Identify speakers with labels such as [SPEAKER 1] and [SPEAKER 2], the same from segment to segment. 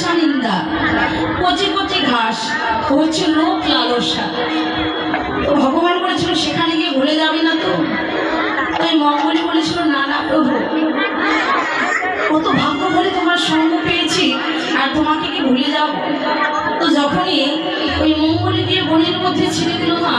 [SPEAKER 1] হিংসা নিন্দা। কচি কচি ঘাস ও হচ্ছে লোক লালসা। তো ভগবান বলেছিল, সেখানে গিয়ে ভুলে যাবি না তো। তাই মঙ্গলী বলেছিল না না প্রভু, কত ভাগ্য বলে তোমার সঙ্গ পেয়েছি, আর তোমাকে কি ভুলে যাব? তো যখনই ওই মঙ্গলী দিয়ে বনের মধ্যে ছেড়ে দিল মা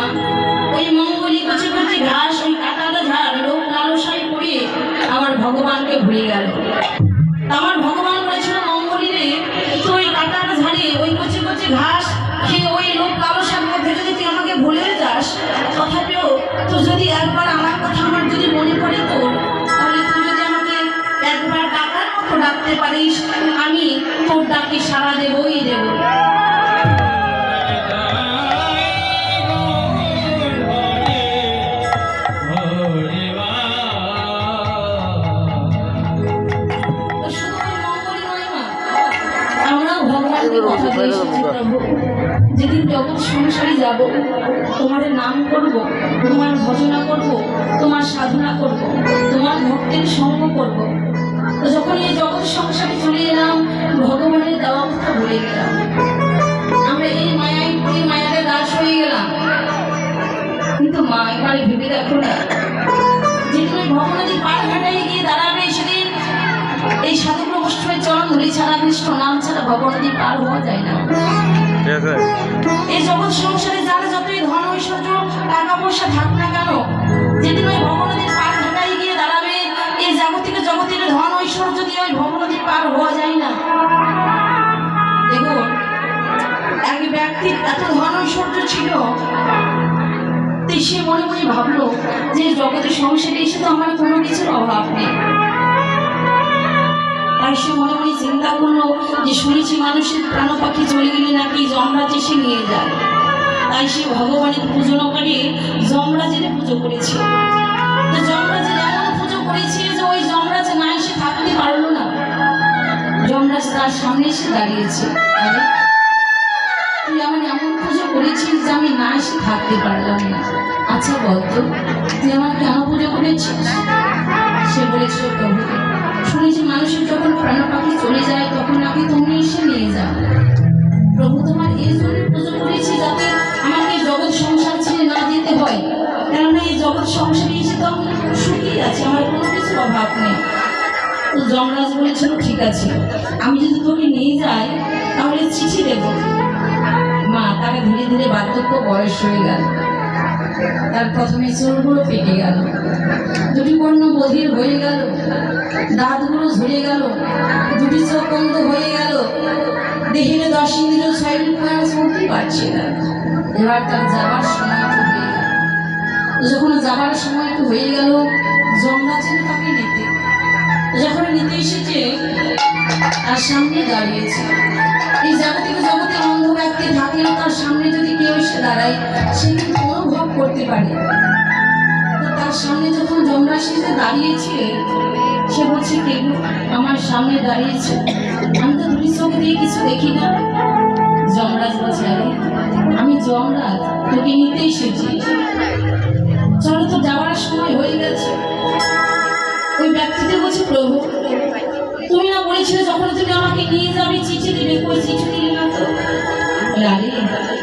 [SPEAKER 1] ডাকতে পারিস আমি তোর ডাকে সাড়া দেবই দেবো। যেদিন জগৎ সংসারে যাব তোমাদের নাম করব তোমার ভজনা করব তোমার সাধনা করব তোমার ভক্তের সঙ্গ করব। তো যখন এই জগৎ সংসারে চলে এলাম ভগবানের দেওয়া কথা ভুলে গেলাম। আমরা এই মায়ায় পড়ে মায়াতে দাস হয়ে গেলাম। কিন্তু মা এবারে ভেবে দেখো না যেদিন ভগবানের পাড় ঘাটায় গিয়ে দাঁড়াবে সেদিন এই সাধুগুলো অষ্টমের চরণ ধরে ছাড়া কৃষ্ণ নাম ছাড়া ভগবতী পার হওয়া যায় না। এই জগৎ সংসারে যারা যতই ধন ঐশ্বর্য টাকা পয়সা থাক না কেন সে মনে মনে ভাবলো যে জগতের সংসারে এসে তো আমার কোনো কিছুর অভাব নেই। তাই সে মনে মনে চিন্তা করল যে শুনেছি মানুষের প্রাণ পাখি চলে গেলে নাকি যমরাজ এসে নিয়ে যায়। তাই সে ভগবানের পুজো না করে যমরাজের পুজো করেছে। যমরাজের এমন পুজো করেছে যে ওই যমরাজ না এসে থাকতে পারল না। যমরাজ তার সামনে এসে দাঁড়িয়েছে। আরে, তুই আমার এমন পুজো করেছিস যে আমি না এসে থাকতে পারলাম না। আচ্ছা বলতো তুই আমার কেন পুজো করেছিস? সে বলেছিল, প্রভু, শুনেছি মানুষের যখন প্রাণ পাখি চলে যায়, তখন নাকি তুমি এসে নিয়ে যাও। প্রভু, তোমার এই জন্য পুজো করেছি যাতে আমাকে জগৎ সংসার ছেড়ে না যেতে হয়। কেননা এই জগৎ সংসারে এসে তো সুখী আছি, আমার কোনো কিছুর অভাব নেই। তো যমরাজ বলেছিল, ঠিক আছে, আমি যদি তোকে নিয়ে যাই, তাহলে চিঠি দেবো। মা তাকে ধীরে ধীরে বার্ধক্য বয়স হয়ে গেল। তার প্রথমে চুলগুলো পেকে গেল। দুটি কর্ণ বধির হয়ে গেল। দাঁতগুলো ঝরে গেল। দুটি চোখ বন্ধ হয়ে গেল। দেহের দশ ইন্দ্রিয় ছয় আর চলতে পারছে না এবার তার যাবার সময় হয়ে গেল। যখন যাবার সময় একটু হয়ে গেল জমরা ছিল তাকে নিতে। যখন নিতে এসেছে, তার সামনে দাঁড়িয়েছে। এই জাগতিক জগতে অন্ধ ব্যক্তি থাকলেও তার সামনে যদি কেউ এসে দাঁড়ায়, সে কিন্তু করতে পারে। তো তার সামনে যখন যমরাজ এসে দাঁড়িয়েছে, সে বলছে, কে আমার সামনে দাঁড়িয়েছে। আমি তো দুটি চোখ দিয়ে কিছু দেখি না। যমরাজ বলছে, আরে, আমি যমরাজ, তোকে নিতে এসেছি চলো তো যাওয়ার সময় হয়ে গেছে। ওই ব্যক্তিতে বলছে, প্রভু, তুমি না বলেছিলে যখন তুমি আমাকে নিয়ে যাবে, চিঠি দিবে, কই চিঠি দিলে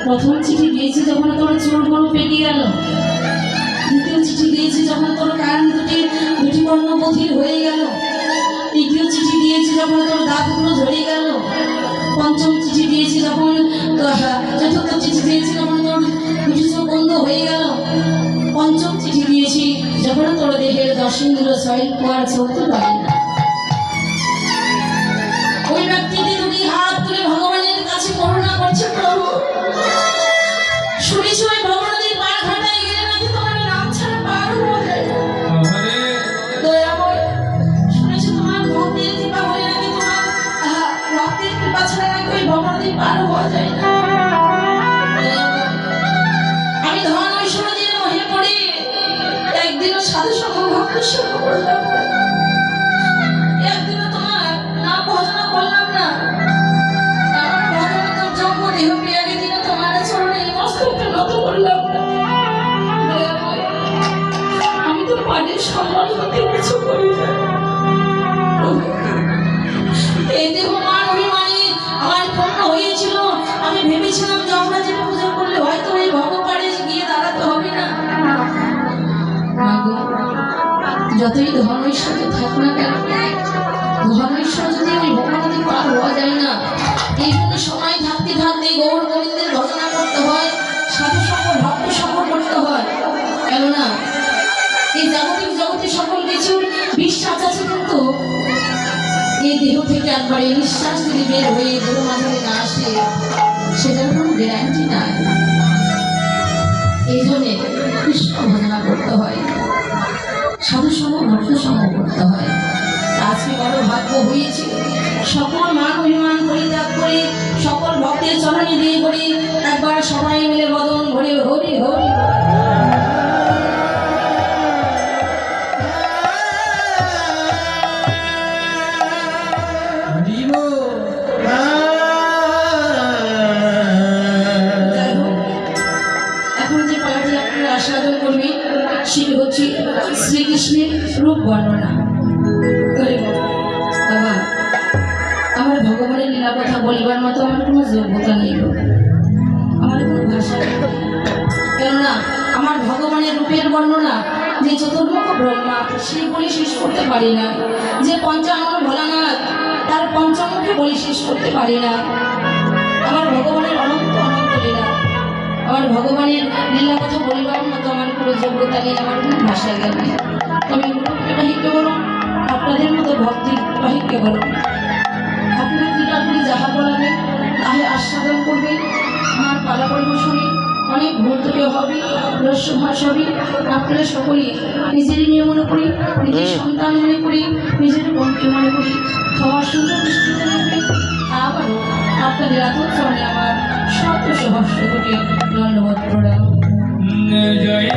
[SPEAKER 1] প্রথম চিঠি দিয়েছি যখন তোমার চোরগুলো পেকে গেল। দ্বিতীয় চিঠি দিয়েছি যখন তোর কান দুটি দুটি বর্ণ বধির হয়ে গেল। তৃতীয় চিঠি দিয়েছি যখন তোর দাঁতগুলো ঝরে গেল। পঞ্চম চিঠি দিয়েছি যখন চতুর্থ চিঠি দিয়েছি যখন তোর দুটি চোখ বন্ধ হয়ে গেল। পঞ্চম চিঠি দিয়েছি যখন তোর দেহের দশ ইন্দ্র ছয় কুয়ার চলতে পারি সম্মান হতে কিছু করি না যতই ধন ঐশ্বর্য থাক না কেন ধন ঐশ্বর্য যদি ওই ভগবতী পার হওয়া যায় না, এই জন্য সময় থাকতে থাকতে গৌর গোবিন্দের ভজনা করতে হয়, সাধু সকল ভক্ত সকল করতে হয়। কেননা, এই জাগতিক জগতে সকল কিছুর বিশ্বাস আছে কিন্তু এই দেহ থেকে একবার এই নিঃশ্বাস যদি বের হয়ে দেহ মাঝে না আসে, সেটার কোনো গ্যারান্টি নাই। সাধু সময় ভক্ত সঙ্গ করতে হয়। আজকে বড় ভাগ্য হয়েছে সকল শ্রীকৃষ্ণের রূপ বর্ণনা। আমার ভগবানের লীলা কথা বলিবার মতো আমার কোনো যোগ্যতা নেই। আমার কোনো ভাষা কেননা, আমার ভগবানের রূপের বর্ণনা যে চতুর্মুখ ব্রহ্মা, সেই বলি শেষ করতে পারি না। যে পঞ্চাঙ্গ ভোলানাথ, তার পঞ্চমুখে বলি শেষ করতে পারি না। ভগবানের লীলা কথা বলিবার মতো আমার কোনো যোগ্যতা নেই আমার কোনো ভাষা জ্ঞান নেই তবে গুরুকে আপনাদের মতো ভক্তি বাহিক্য বলুন আপনারা আপনি যাহা বলাবেন তাহে আস্বাদন করবেন। আমার পালা পরিবেশনে অনেক ভুল ত্রুটি হবে রস্য ভাষ হবে আপনারা সকলে নিজেরই নিয়ে মনে করি নিজের সন্তান মনে করি, নিজের বোনকে মনে করি। সবার সুন্দর দৃষ্টিতে রাখবেন আবারও আপনাদের শত সহস্র কোটি দণ্ডবোধ প্রণাম।
[SPEAKER 2] জয়